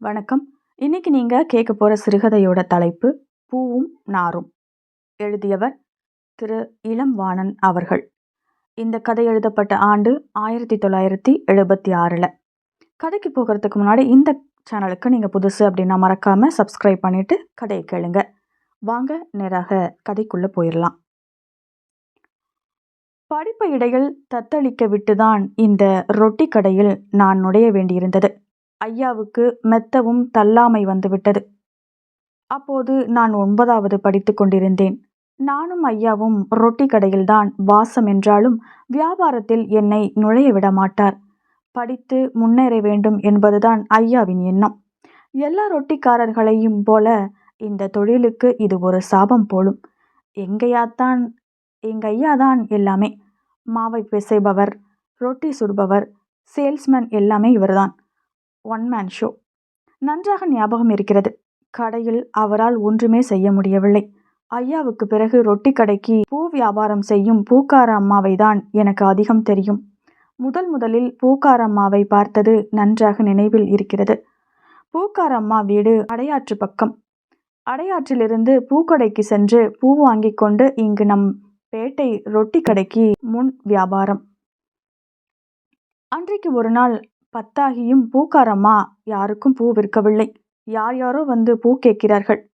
வணக்கம். இன்னைக்கு நீங்கள் கேட்க போகிற சிறுகதையோட தலைப்பு பூவும் நாரும். எழுதியவர் திரு. இளம் வாணன் அவர்கள். இந்த கதை எழுதப்பட்ட ஆண்டு ஆயிரத்தி தொள்ளாயிரத்தி எழுபத்தி ஆறில் கதைக்கு போகிறதுக்கு முன்னாடி இந்த சேனலுக்கு நீங்கள் புதுசு அப்படின்னா மறக்காமல் சப்ஸ்கிரைப் பண்ணிவிட்டு கதையை கேளுங்க. வாங்க நேராக கதைக்குள்ளே போயிடலாம் படிப்பு இடையில் தத்தளிக்க விட்டுதான் இந்த ரொட்டி கடையில் நான் நுழைய வேண்டியிருந்தது. ஐயாவுக்கு மெத்தவும் தள்ளாமை வந்துவிட்டது. அப்போது நான் ஒன்பதாவது படித்து கொண்டிருந்தேன். நானும் ஐயாவும் ரொட்டி கடையில்தான் வாசம் என்றாலும் வியாபாரத்தில் என்னை நுழைய விட மாட்டார். படித்து முன்னேற வேண்டும் என்பதுதான் ஐயாவின் எண்ணம். எல்லா ரொட்டிக்காரர்களையும் போல இந்த தொழிலுக்கு இது ஒரு சாபம் போலும். எங்கையாத்தான் எங்க ஐயாதான் எல்லாமே. மாவை பிசைபவர் ரொட்டி சுடுபவர் சேல்ஸ்மேன் எல்லாமே இவர்தான். ஒன் மேன் ஷோ நன்றாக ஞாபகம் இருக்கிறது. கடையில் அவரால் ஒன்றுமே செய்ய முடியவில்லை. ஐயாவுக்கு பிறகு ரொட்டி கடைக்கு பூ வியாபாரம் செய்யும் பூக்கார அம்மாவை தான் எனக்கு அதிகம் தெரியும். முதல் முதலில் பூக்கார அம்மாவை பார்த்தது நன்றாக நினைவில் இருக்கிறது. பூக்கார அம்மா வீடு அடையாற்று பக்கம். அடையாற்றிலிருந்து பூக்கடைக்கு சென்று பூ வாங்கி கொண்டு இங்கு நம் பேட்டை ரொட்டி கடைக்கு முன் வியாபாரம். அன்றைக்கு ஒரு நாள் பத்தாகியும் பூக்காரம்மா? யாருக்கும் பூ விற்கவில்லை. யார் யாரோ வந்து பூ கேட்கிறார்கள்.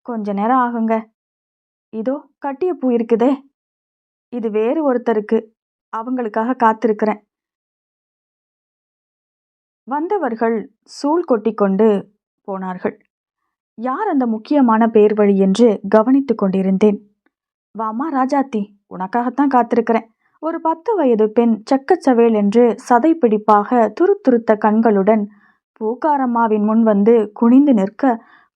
கொஞ்ச நேரம் ஆகுங்க. இதோ கட்டிய பூ இருக்குதே. இது வேறு ஒருத்தருக்கு. அவங்களுக்காக காத்திருக்கிறேன். வந்தவர்கள் சூழ் கொட்டி கொண்டு போனார்கள். யார் அந்த முக்கியமான பேர் வழி என்று கவனித்து கொண்டிருந்தேன். வாமா ராஜாத்தி உனக்காகத்தான் காத்திருக்கிறேன். ஒரு பத்து வயது பெண் செக்கச்சவேல் என்று சதை பிடிப்பாக துருத்துருத்த கண்களுடன் பூக்காரம்மாவின் முன் வந்து குனிந்து நிற்க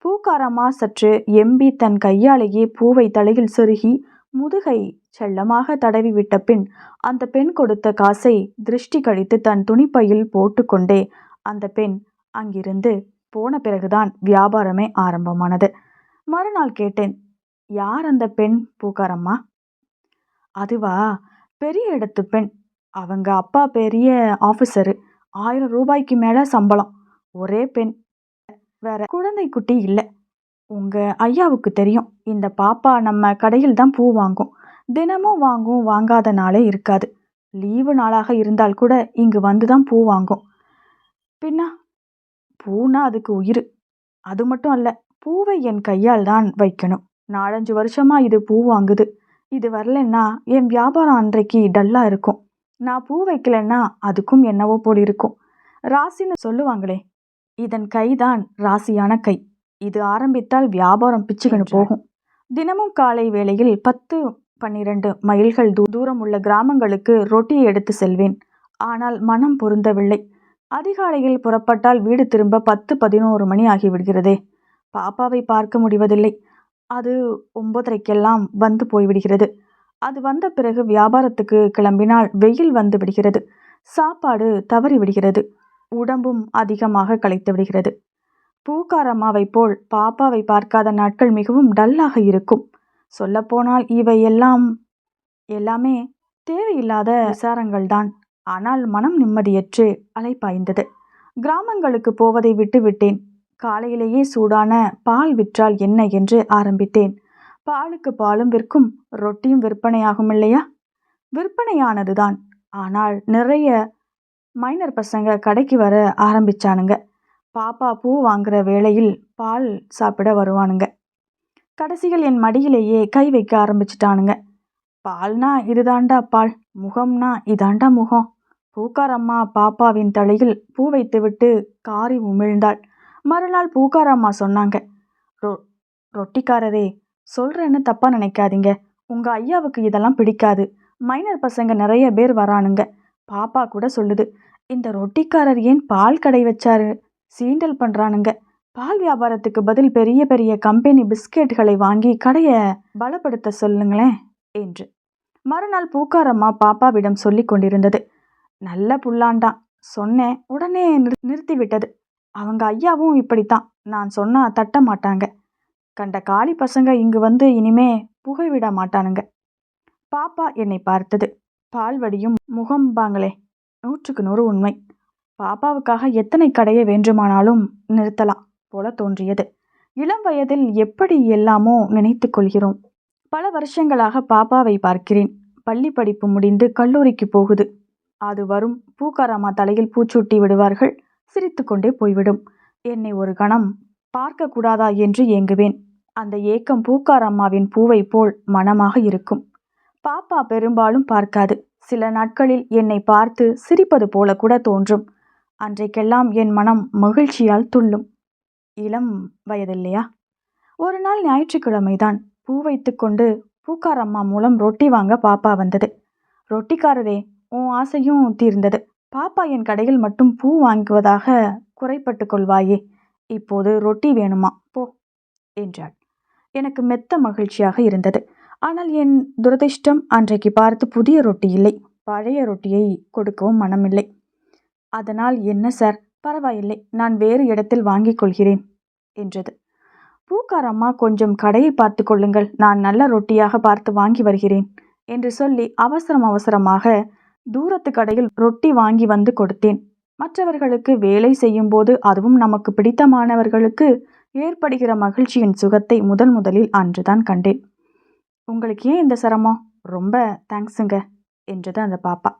பூக்காரம்மா சற்று எம்பி தன் கையாலேயே பூவை தலையில் செருகி முதுகை செல்லமாக தடவி விட்ட பின் அந்த பெண் கொடுத்த காசை திருஷ்டி கழித்து தன் துணிப்பையில் போட்டுக்கொண்டே அந்த பெண் அங்கிருந்து போன பிறகுதான் வியாபாரமே ஆரம்பமானது. மறுநாள் கேட்டேன் யார் அந்த பெண் பூக்காரம்மா? அதுவா பெரிய இடத்து பெண். அவங்க அப்பா பெரிய ஆஃபீஸரு ஆயிரம் ரூபாய்க்கு மேலே சம்பளம். ஒரே பெண். வேற குழந்தை குட்டி இல்லை. உங்கள் ஐயாவுக்கு தெரியும். இந்த பாப்பா நம்ம கடையில் தான் பூ வாங்கும். தினமும் வாங்கும் வாங்காத நாளே இருக்காது. லீவு நாளாக இருந்தால் கூட இங்கு வந்து தான் பூ வாங்கும். பின்னா பூனா அதுக்கு உயிர். அது மட்டும் அல்ல பூவை என் கையால் தான் வைக்கணும். நாலஞ்சு வருஷமாக இது பூ வாங்குது. இது வரலன்னா என் வியாபாரம் அன்றைக்கு டல்லாக இருக்கும். நான் பூ வைக்கலன்னா அதுக்கும் என்னவோ போல் இருக்கும் ராசின்னு சொல்லுவாங்களே இதன் கைதான் ராசியான கை. இது ஆரம்பித்தால் வியாபாரம் பிச்சுக்கணு போகும். தினமும் காலை வேளையில் பத்து பன்னிரண்டு மைல்கள் தூ தூரம் உள்ள கிராமங்களுக்கு ரொட்டியை எடுத்து செல்வேன். ஆனால் மனம் பொருந்தவில்லை. அதிகாலையில் புறப்பட்டால் வீடு திரும்ப பத்து பதினோரு மணி ஆகிவிடுகிறதே. பாப்பாவை பார்க்க முடிவதில்லை. அது ஒன்பதரைக்கெல்லாம் வந்து போய்விடுகிறது. அது வந்த பிறகு வியாபாரத்துக்கு கிளம்பினால் வெயில் வந்து விடுகிறது. சாப்பாடு தவறி விடுகிறது உடம்பும் அதிகமாக களைத்து விடுகிறது. பூக்காரம்மாவை போல் பாப்பாவை பார்க்காத நாட்கள் மிகவும் டல்லாக இருக்கும். சொல்லப்போனால் இவை எல்லாம் எல்லாமே தேவையில்லாத விசாரங்கள்தான். ஆனால் மனம் நிம்மதியற்று அலைப்பாய்ந்தது. கிராமங்களுக்கு போவதை விட்டு விட்டேன் காலையிலேயே சூடான பால் விற்றால் என்ன என்று ஆரம்பித்தேன். பாலுக்கு பாலும் விற்கும் ரொட்டியும் விற்பனையாகும் இல்லையா? விற்பனையானதுதான். ஆனால் நிறைய மைனர் பசங்க கடைக்கு வர ஆரம்பிச்சானுங்க. பாப்பா பூ வாங்குற வேளையில் பால் சாப்பிட வருவானுங்க. கடைசிகள் என் மடியிலேயே கை வைக்க ஆரம்பிச்சிட்டானுங்க. பால்னா இதுதாண்டா பால் முகம்னா இதாண்டா முகம். பூக்காரம்மா பாப்பாவின் தலையில் பூ வைத்துவிட்டு காரி உமிழ்ந்தாள். மறுநாள் பூக்காரம்மா சொன்னாங்க. ரொ ரொட்டிக்காரரே சொல்கிறேன்னு தப்பாக நினைக்காதீங்க. உங்கள் ஐயாவுக்கு இதெல்லாம் பிடிக்காது. மைனர் பசங்க நிறைய பேர் வரானுங்க. பாப்பா கூட சொல்லுது இந்த ரொட்டிக்காரர் ஏன் பால் கடை வச்சாரு? சீண்டல் பண்ணுறானுங்க பால் வியாபாரத்துக்கு பதில் பெரிய பெரிய கம்பெனி பிஸ்கெட்டுகளை வாங்கி கடையை பலப்படுத்த சொல்லுங்களேன் என்று. மறுநாள் பூக்காரம்மா பாப்பாவிடம் சொல்லி கொண்டிருந்தது. நல்ல புல்லாண்டான் சொன்னேன். உடனே நிறு நிறுத்திவிட்டது. அவங்க ஐயாவும் இப்படித்தான். நான் சொன்னா தட்ட மாட்டாங்க. கண்ட காளி பசங்க இங்கு வந்து இனிமே புகை விட மாட்டானுங்க. பாப்பா என்னை பார்த்தது. பால்வடியும் முகம்பாங்களே நூற்றுக்கு நூறு உண்மை. பாப்பாவுக்காக எத்தனை கடையை வேண்டுமானாலும் நிறுத்தலாம் போல தோன்றியது. இளம் வயதில் எப்படி எல்லாமோ நினைத்து கொள்கிறோம். பல வருஷங்களாக பாப்பாவை பார்க்கிறேன். பள்ளி படிப்பு முடிந்து கல்லூரிக்கு போகுது. அது வரும் பூக்காராமா தலையில் பூச்சூட்டி விடுவார்கள். சிரித்துக்கொண்டே போய்விடும். என்னை ஒரு கணம் பார்க்கக்கூடாதா என்று ஏங்குவேன். அந்த ஏக்கம் பூக்காரம்மாவின் பூவை போல் மனமாக இருக்கும். பாப்பா பெரும்பாலும் பார்க்காது. சில நாட்களில் என்னை பார்த்து சிரிப்பது போல கூட தோன்றும். அன்றைக்கெல்லாம் என் மனம் மகிழ்ச்சியால் துள்ளும். இளம் வயதில்லையா? ஒரு நாள் ஞாயிற்றுக்கிழமைதான் பூ வைத்துக்கொண்டு பூக்காரம்மா மூலம் ரொட்டி வாங்க பாப்பா வந்தது. ரொட்டிக்காரரே உன் ஆசையும் தீர்ந்தது. பாப்பா என் கடையில் மட்டும் பூ வாங்குவதாக குறைப்பட்டு கொள்வாயே. இப்போது ரொட்டி வேணுமா? போ என்றாள். எனக்கு மெத்த மகிழ்ச்சியாக இருந்தது. ஆனால் என் துரதிர்ஷ்டம் அன்றைக்கு பார்த்து புதிய ரொட்டி இல்லை. பழைய ரொட்டியை கொடுக்கவும் மனமில்லை. அதனால் என்ன சார்? பரவாயில்லை. நான் வேறு இடத்தில் வாங்கிக் கொள்கிறேன் என்றது. பூக்காரம்மா கொஞ்சம் கடையை பார்த்து கொள்ளுங்கள். நான் நல்ல ரொட்டியாக பார்த்து வாங்கி வருகிறேன் என்று சொல்லி அவசரம் அவசரமாக தூரத்து கடையில் ரொட்டி வாங்கி வந்து கொடுத்தேன். மற்றவர்களுக்கு வேலை செய்யும்போது அதுவும் நமக்கு பிடித்தமானவர்களுக்கு ஏற்படுகிற மகிழ்ச்சியின் சுகத்தை முதன் முதலில் அன்றுதான் கண்டேன். உங்களுக்கு ஏன் இந்த சிரமம்? ரொம்ப தேங்க்ஸுங்க என்றது அந்த பாப்பா.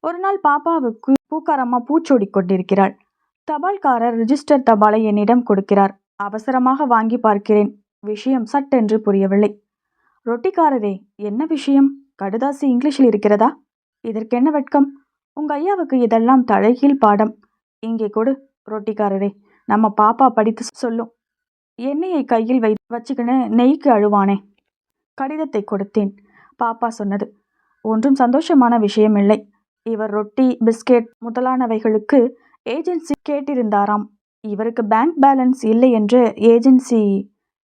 ஒரு நாள் பாப்பாவுக்கு பூக்காரம்மா பூச்சோடி கொண்டிருக்கிறாள். தபால்காரர் ரிஜிஸ்டர் தபாலை என்னிடம் கொடுக்கிறார். அவசரமாக வாங்கி பார்க்கிறேன். விஷயம் சட்டென்று புரியவில்லை. ரொட்டிக்காரரே என்ன விஷயம்? கடுதாசி இங்கிலீஷில் இருக்கிறதா? இதற்கென்ன வெட்கம்? உங்க ஐயாவுக்கு இதெல்லாம் தழைகீழ் பாடம். இங்கே கொடு ரொட்டிக்காரரே. நம்ம பாப்பா படித்து சொல்லும். எண்ணெயை கையில் வை வச்சுக்கின்னு நெய்க்கு அழுவானே. கடிதத்தை கொடுத்தேன். பாப்பா சொன்னது. ஒன்றும் சந்தோஷமான விஷயமில்லை இவர் ரொட்டி பிஸ்கெட் முதலானவைகளுக்கு ஏஜென்சி கேட்டிருந்தாராம். இவருக்கு பேங்க் பேலன்ஸ் இல்லை என்று ஏஜென்சி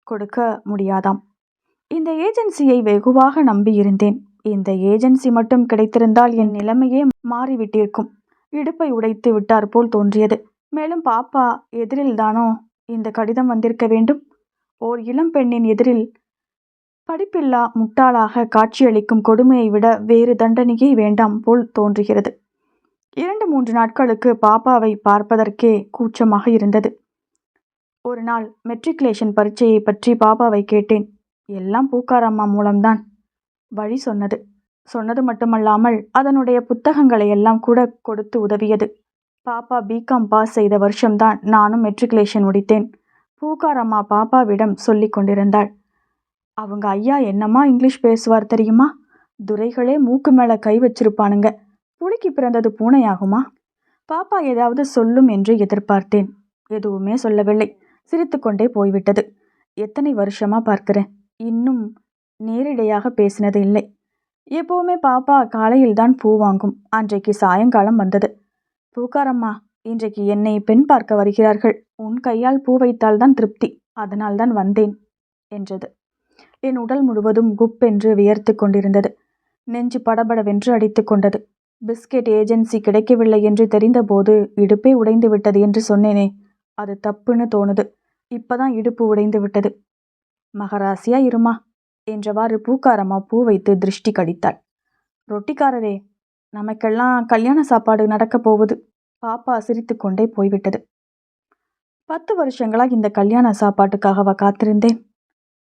கொடுக்க முடியாதாம். இந்த ஏஜென்சியை வெகுவாக நம்பியிருந்தேன். இந்த ஏஜென்சி மட்டும் கிடைத்திருந்தால் என் நிலைமையே மாறிவிட்டிருக்கும். இடுப்பை உடைத்து விட்டார் போல் தோன்றியது. மேலும் பாப்பா எதிரில்தானோ? இந்த கடிதம் வந்திருக்க வேண்டும். ஓர் இளம் பெண்ணின் எதிரில் படிப்பில்லா முட்டாளாக காட்சியளிக்கும் கொடுமையை விட வேறு தண்டனையே வேண்டாம் போல் தோன்றுகிறது. இரண்டு மூன்று நாட்களுக்கு பாப்பாவை பார்ப்பதற்கே கூச்சமாக இருந்தது. ஒரு நாள் மெட்ரிகுலேஷன் பரீட்சையை பற்றி பாப்பாவை கேட்டேன். எல்லாம் பூக்காரம்மா மூலம்தான். வழி சொன்னது. சொன்னது மட்டுமல்லாமல் அதனுடைய புத்தகங்களை எல்லாம் கூட கொடுத்து உதவியது. பாப்பா பிகாம் பாஸ் செய்த வருஷம்தான் நானும் மெட்ரிகுலேஷன் முடித்தேன். பூக்காரம்மா பாப்பாவிடம் சொல்லி கொண்டிருந்தாள். அவங்க ஐயா என்னம்மா இங்கிலீஷ் பேசுவார் தெரியுமா? துரைகளே மூக்கு மேலே கை வச்சிருப்பானுங்க. புலிக்கு பிறந்தது பூனையாகுமா? பாப்பா ஏதாவது சொல்லும் என்று எதிர்பார்த்தேன். எதுவுமே சொல்லவில்லை. சிரித்துக்கொண்டே போய்விட்டது. எத்தனை வருஷமா பார்க்கிறேன். இன்னும் நேரிடையாக பேசினது இல்லை. எப்பவுமே பாப்பா காலையில் தான் பூ வாங்கும். அன்றைக்கு சாயங்காலம் வந்தது. பூக்காரம்மா இன்றைக்கு என்னை பெண் பார்க்க வருகிறார்கள். உன் கையால் பூ வைத்தால்தான் திருப்தி. அதனால் தான் வந்தேன் என்றது. என் உடல் முழுவதும் குப்பென்று வியர்த்து கொண்டிருந்தது. நெஞ்சு படபடவென்று அடித்து கொண்டது. பிஸ்கெட் ஏஜென்சி கிடைக்கவில்லை என்று தெரிந்தபோது இடுப்பே உடைந்து விட்டது என்று சொன்னேனே அது தப்புன்னு தோணுது. இப்பதான் இடுப்பு உடைந்து விட்டது. மகராசியா இருமா? என்றவாறு பூக்காரம்மா பூ வைத்து திருஷ்டி கடித்தாள். ரொட்டிக்காரரே நமக்கெல்லாம் கல்யாண சாப்பாடு நடக்கப் போகுது பாப்பா சிரித்துக்கொண்டே போய்விட்டது. பத்து வருஷங்களாக இந்த கல்யாண சாப்பாட்டுக்காகவா காத்திருந்தேன்?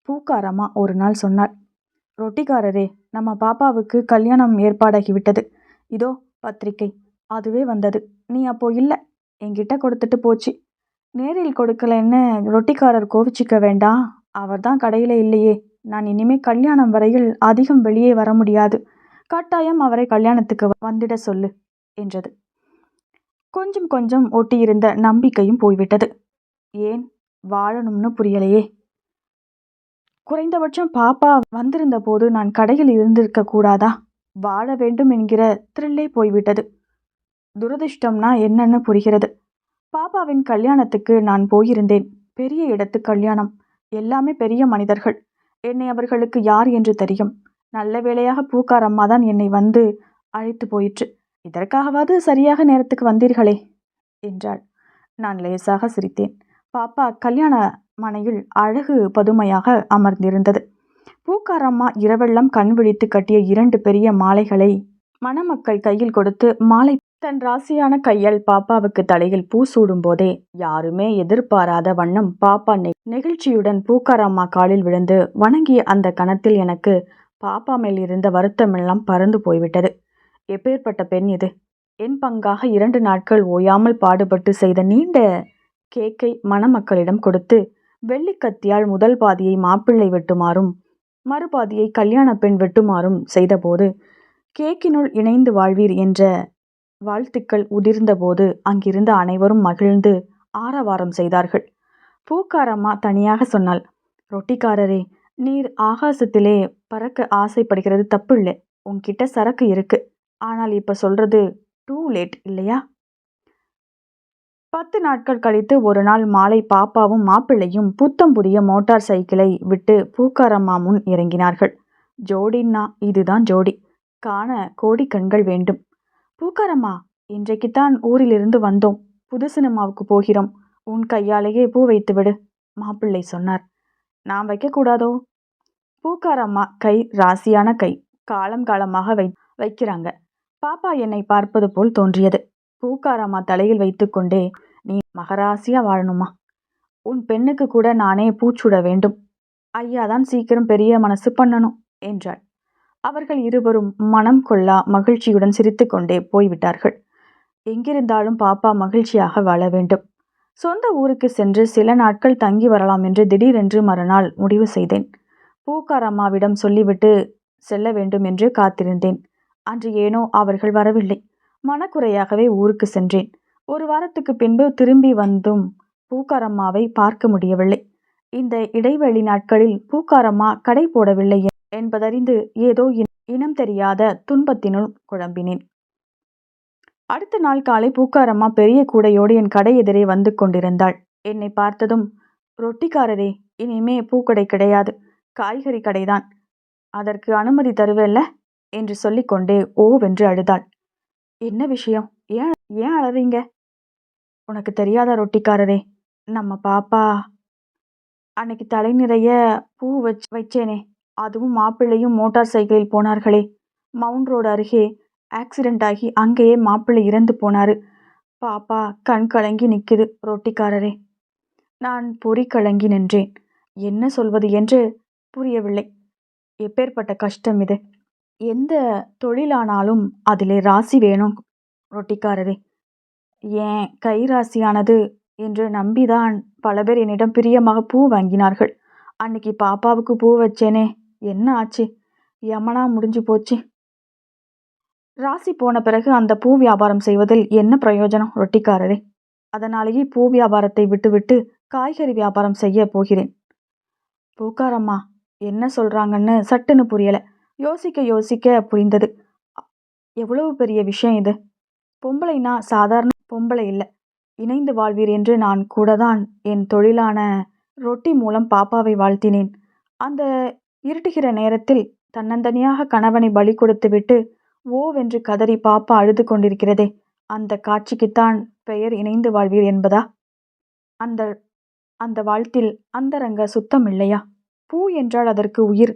பூக்காரம்மா ஒரு நாள் சொன்னாள். ரொட்டிக்காரரே நம்ம பாப்பாவுக்கு கல்யாணம் ஏற்பாடாகிவிட்டது. இதோ பத்திரிக்கை. அதுவே வந்தது. நீ அப்போ இல்லை. என்கிட்ட கொடுத்துட்டு போச்சு. நேரில் கொடுக்கலன்னு ரொட்டிக்காரர் கோவிச்சிக்க வேண்டாம். அவர் தான் கடையில் இல்லையே. நான் இனிமே கல்யாணம் வரையில் அதிகம் வெளியே வர முடியாது. கட்டாயம் அவரை கல்யாணத்துக்கு வந்திட சொல்லு என்றது. கொஞ்சம் கொஞ்சம் ஒட்டியிருந்த நம்பிக்கையும் போய்விட்டது. ஏன்? வாழணும்னு புரியலையே. குறைந்தபட்சம் பாப்பா வந்திருந்த போது நான் கடையில் இருந்திருக்க கூடாதா? வாழ வேண்டும் என்கிற த்ரில்லே போய்விட்டது. துரதிர்ஷ்டம்னா என்னன்னு புரிகிறது. பாப்பாவின் கல்யாணத்துக்கு நான் போயிருந்தேன். பெரிய இடத்து கல்யாணம். எல்லாமே பெரிய மனிதர்கள். என்னை அவர்களுக்கு யார் என்று தெரியும். நல்ல வேளையாக பூக்கார் அம்மா தான் என்னை வந்து அழைத்து போயிற்று. இதற்காகவாவது சரியாக நேரத்துக்கு வந்தீர்களே என்றாள். நான் லேசாக சிரித்தேன். பாப்பா கல்யாண மனையில் அழகு பதுமையாக அமர்ந்திருந்தது. பூக்காரம்மா இரவெல்லாம் கண் விழித்து கட்டிய இரண்டு பெரிய மாலைகளை மணமக்கள் கையில் கொடுத்து மாலை தன் ராசியான கையால் பாப்பாவுக்கு தலையில் பூ சூடும்போதே யாருமே எதிர்பாராத வண்ணம் பாப்பா நெ- நெகிழ்ச்சியுடன் பூக்காரம்மா காலில் விழுந்து வணங்கிய அந்த கணத்தில் எனக்கு பாப்பா மேல் இருந்த வருத்தமெல்லாம் பறந்து போய்விட்டது. எப்பேற்பட்ட பெண் இது? என் பங்காக இரண்டு நாட்கள் ஓயாமல் பாடுபட்டு செய்த நீண்ட கேக்கை மணமக்களிடம் கொடுத்து வெள்ளிக்கத்தியால் முதல் பாதியை மாப்பிள்ளை வெட்டுமாறும் மறுபாதியை கல்யாண பெண் வெட்டுமாறும் செய்தபோது கேக்கினுள் இணைந்து வாழ்வீர் என்ற வாழ்த்துக்கள் உதிர்ந்தபோது அங்கிருந்த அனைவரும் மகிழ்ந்து ஆரவாரம் செய்தார்கள். பூக்காரம்மா தனியாக சொன்னாள் ரொட்டிக்காரரே நீர் ஆகாசத்திலே பறக்க ஆசைப்படுகிறது தப்பு இல்லை உன்கிட்ட சரக்கு இருக்கு. ஆனால் இப்ப சொல்றது டூ லேட் இல்லையா? பத்து நாட்கள் கழித்து ஒரு நாள் மாலை பாப்பாவும் மாப்பிள்ளையும் புத்தம் புதிய மோட்டார் சைக்கிளை விட்டு பூக்காரம்மா முன் இறங்கினார்கள். ஜோடின்னா இதுதான் ஜோடி. காண கோடி கண்கள் வேண்டும். பூக்காரம்மா இன்றைக்குத்தான் ஊரிலிருந்து வந்தோம். புது சினிமாவுக்கு போகிறோம். உன் கையாலேயே பூ வைத்து விடு மாப்பிள்ளை சொன்னார். நான் வைக்கக்கூடாதோ? பூக்காரம்மா கை ராசியான கை. காலம் காலமாக வை வைக்கிறாங்க. பாப்பா என்னை பார்ப்பது போல் தோன்றியது. பூக்காரம்மா தலையில் வைத்துக்கொண்டே நீ மகராசியா வாழணுமா? உன் பெண்ணுக்கு கூட நானே பூச்சுட வேண்டும். ஐயா தான் சீக்கிரம் பெரிய மனசு பண்ணணும் என்றாள். அவர்கள் இருவரும் மனம் கொள்ளா மகிழ்ச்சியுடன் சிரித்துக்கொண்டே போய்விட்டார்கள். எங்கிருந்தாலும் பாப்பா மகிழ்ச்சியாக வாழ வேண்டும். சொந்த ஊருக்கு சென்று சில நாட்கள் தங்கி வரலாம் என்று திடீரென்று மறுநாள் முடிவு செய்தேன். பூக்காரம்மாவிடம் சொல்லிவிட்டு செல்ல வேண்டும் என்று காத்திருந்தேன். அன்று ஏனோ அவர்கள் வரவில்லை. மனக்குறையாகவே ஊருக்கு சென்றேன். ஒரு வாரத்துக்கு பின்பு திரும்பி வந்தும் பூக்காரம்மாவை பார்க்க முடியவில்லை. இந்த இடைவெளி நாட்களில் பூக்காரம்மா கடை போடவில்லை என்பதறிந்து ஏதோ இனம் தெரியாத துன்பத்தினுள் குழம்பினேன். அடுத்த நாள் காலை பூக்காரம்மா பெரிய கூடையோடு என் கடை எதிரே வந்து கொண்டிருந்தாள். என்னை பார்த்ததும் ரொட்டிக்காரரே இனிமே பூக்கடை கிடையாது காய்கறி கடைதான் அதற்கு அனுமதி தருவேல்ல? என்று சொல்லிக்கொண்டே ஓவென்று அழுதாள். என்ன விஷயம்? ஏன் ஏன் அழறீங்க? உனக்கு தெரியாத ரொட்டிக்காரரே? நம்ம பாப்பா அன்னைக்கு தலை நிறைய பூ வச் வச்சேனே அதுவும் மாப்பிள்ளையும் மோட்டார் சைக்கிளில் போனார்களே. மவுண்ட் ரோடு அருகே ஆக்சிடென்ட் ஆகி அங்கேயே மாப்பிள்ளை இறந்து போனாரு. பாப்பா கண் கலங்கி நிற்குது ரொட்டிக்காரரே. நான் பொறி கலங்கி நின்றேன். என்ன சொல்வது என்று புரியவில்லை. எப்பேற்பட்ட கஷ்டம் இது? எந்த தொழிலானாலும் அதிலே ராசி வேணும் ரொட்டிக்காரரே. ஏன் கை ராசியானது என்று நம்பிதான் பல பேர் என்னிடம் பிரியமாக பூ வாங்கினார்கள். அன்னைக்கு பாப்பாவுக்கு பூ வச்சேனே. என்ன ஆச்சு? யமனா முடிஞ்சு போச்சு. ராசி போன பிறகு அந்த பூ வியாபாரம் செய்வதில் என்ன பிரயோஜனம்? ரொட்டிக்காரரே. அதனாலேயே பூ வியாபாரத்தை விட்டுவிட்டு காய்கறி வியாபாரம் செய்ய போகிறேன். பூக்காரம்மா என்ன சொல்றாங்கன்னு சட்டுன்னு புரியல. யோசிக்க யோசிக்க புரிந்தது. எவ்வளவு பெரிய விஷயம் இது? பொம்பளைனா சாதாரண பொம்பளை இல்லை. இணைந்து வாழ்வீர் என்று நான் கூட தான் என் தொழிலான ரொட்டி மூலம் பாப்பாவை வாழ்த்தினேன். அந்த இருட்டுகிற நேரத்தில் தன்னந்தனியாக கணவனை பலி கொடுத்துவிட்டு ஓவென்று கதறி பாப்பா அழுது கொண்டிருக்கிறதே அந்த காட்சிக்குத்தான் பெயர் இணைந்து வாழ்வீர் என்பதா? அந்த அந்த வாழ்த்தில் அந்தரங்க சுத்தம் இல்லையா? பூ என்றால் அதற்கு உயிர்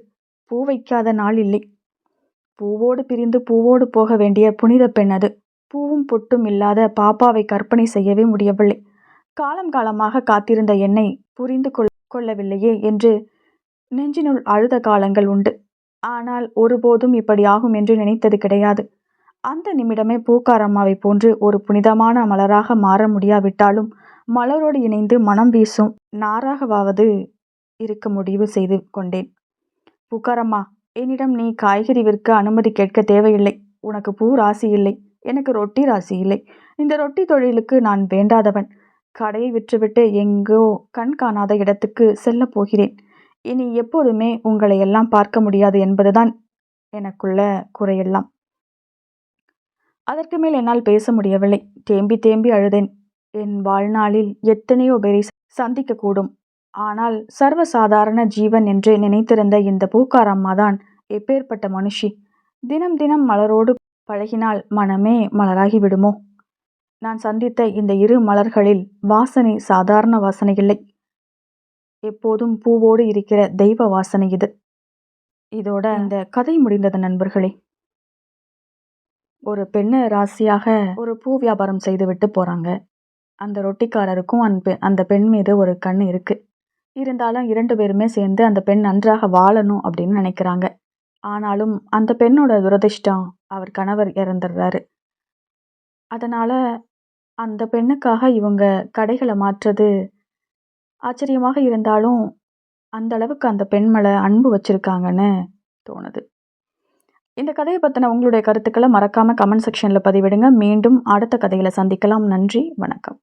பூ வைக்காத நாள் இல்லை. பூவோடு பிரிந்து பூவோடு போக வேண்டிய புனித பெண் அது. பூவும் பொட்டும் இல்லாத பாப்பாவை கற்பனை செய்யவே முடியவில்லை. காலம் காலமாக காத்திருந்த என்னை புரிந்து கொள் கொள்ளவில்லையே என்று நெஞ்சினுள் அழுத காலங்கள் உண்டு. ஆனால் ஒருபோதும் இப்படி ஆகும் என்று நினைத்தது கிடையாது. அந்த நிமிடமே பூக்காரம்மாவை போன்று ஒரு புனிதமான மலராக மாற முடியாவிட்டாலும் மலரோடு இணைந்து மனம் வீசும் நாராகவாவது இருக்க முடிவு செய்து கொண்டேன். பூக்காரம்மா என்னிடம் நீ காய்கறி விற்க அனுமதி கேட்க தேவையில்லை. உனக்கு பூ ராசி இல்லை. எனக்கு ரொட்டி ராசி இல்லை. இந்த ரொட்டி தொழிலுக்கு நான் வேண்டாதவன். கடையை விற்றுவிட்டு எங்கோ கண் காணாத இடத்துக்கு செல்லப் போகிறேன். இனி எப்போதுமே உங்களை எல்லாம் பார்க்க முடியாது என்பதுதான் எனக்குள்ள குறையெல்லாம். அதற்கு மேல் என்னால் பேச முடியவில்லை. தேம்பி தேம்பி அழுதேன். என் வாழ்நாளில் எத்தனையோ பேரை சந்திக்கக்கூடும். ஆனால் சர்வசாதாரண ஜீவன் என்று நினைத்திருந்த இந்த பூக்காரம்மா தான் எப்பேற்பட்ட மனுஷி. தினம் தினம் மலரோடு பழகினால் மனமே மலராகி விடுமோ? நான் சந்தித்த இந்த இரு மலர்களில் வாசனை சாதாரண வாசனை இல்லை எப்போதும் பூவோடு இருக்கிற தெய்வ வாசனை இது. இதோட இந்த கதை முடிந்தது நண்பர்களே. ஒரு பெண்ணு ராசியாக ஒரு பூ வியாபாரம் செய்துவிட்டு போகிறாங்க அந்த ரொட்டிக்காரருக்கும் அந்த அந்த பெண் மீது ஒரு கண் இருக்குது இருந்தாலும் இரண்டு பேருமே சேர்ந்து அந்த பெண் நன்றாக வாழணும் அப்படின்னு நினைக்கிறாங்க. ஆனாலும் அந்த பெண்ணோட துரதிர்ஷ்டம் அவர் கணவர் இறந்துடுறாரு. அதனால் அந்த பெண்ணுக்காக இவங்க கடைகளை மாற்றுறது ஆச்சரியமாக இருந்தாலும் அந்த அளவுக்கு அந்த பெண் மேலே அன்பு வச்சுருக்காங்கன்னு தோணுது. இந்த கதையை பற்றின உங்களுடைய கருத்துக்களை மறக்காமல் கமெண்ட் செக்ஷனில் பதிவிடுங்க. மீண்டும் அடுத்த கதையில் சந்திக்கலாம். நன்றி வணக்கம்.